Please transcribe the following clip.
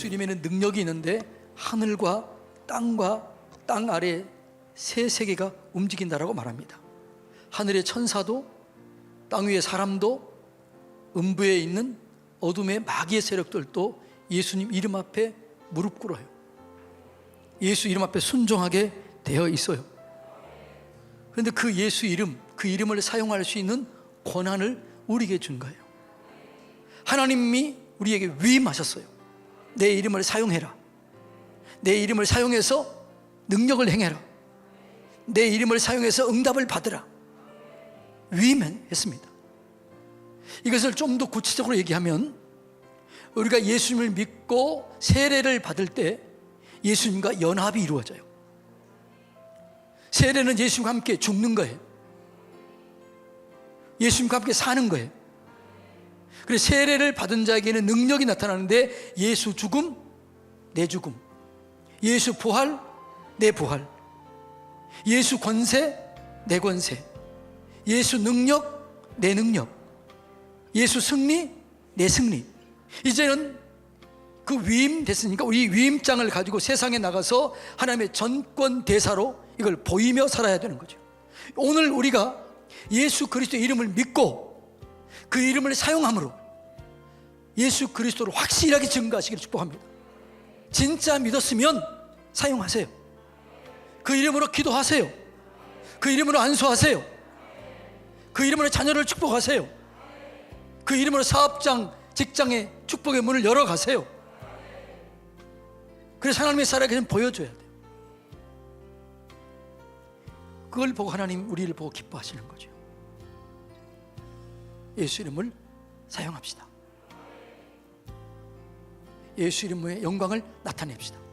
예수 이름에는 능력이 있는데 하늘과 땅과 땅 아래 세 세계가 움직인다라고 말합니다. 하늘의 천사도 땅 위의 사람도 음부에 있는 어둠의 마귀의 세력들도 예수님 이름 앞에 무릎 꿇어요. 예수 이름 앞에 순종하게 되어 있어요. 그런데 그 예수 이름, 그 이름을 사용할 수 있는 권한을 우리에게 준 거예요. 하나님이 우리에게 위임하셨어요. 내 이름을 사용해라. 내 이름을 사용해서 능력을 행해라. 내 이름을 사용해서 응답을 받으라. 위임했습니다. 이것을 좀 더 구체적으로 얘기하면 우리가 예수님을 믿고 세례를 받을 때 예수님과 연합이 이루어져요. 세례는 예수님과 함께 죽는 거예요. 예수님과 함께 사는 거예요. 그래서 세례를 받은 자에게는 능력이 나타나는데 예수 죽음, 내 죽음. 예수 부활, 내 부활. 예수 권세, 내 권세. 예수 능력, 내 능력. 예수 승리, 내 승리. 이제는 그 위임 됐으니까 우리 위임장을 가지고 세상에 나가서 하나님의 전권 대사로 이걸 보이며 살아야 되는 거죠. 오늘 우리가 예수 그리스도의 이름을 믿고 그 이름을 사용함으로 예수 그리스도를 확실하게 증거하시기를 축복합니다. 진짜 믿었으면 사용하세요. 그 이름으로 기도하세요. 그 이름으로 안수하세요. 그 이름으로 자녀를 축복하세요. 그 이름으로 사업장, 직장의 축복의 문을 열어가세요. 그래서 하나님의 살아계신 보여줘야 돼요. 그걸 보고 하나님 우리를 보고 기뻐하시는 거죠. 예수 이름을 사용합시다. 예수 이름의 영광을 나타냅시다.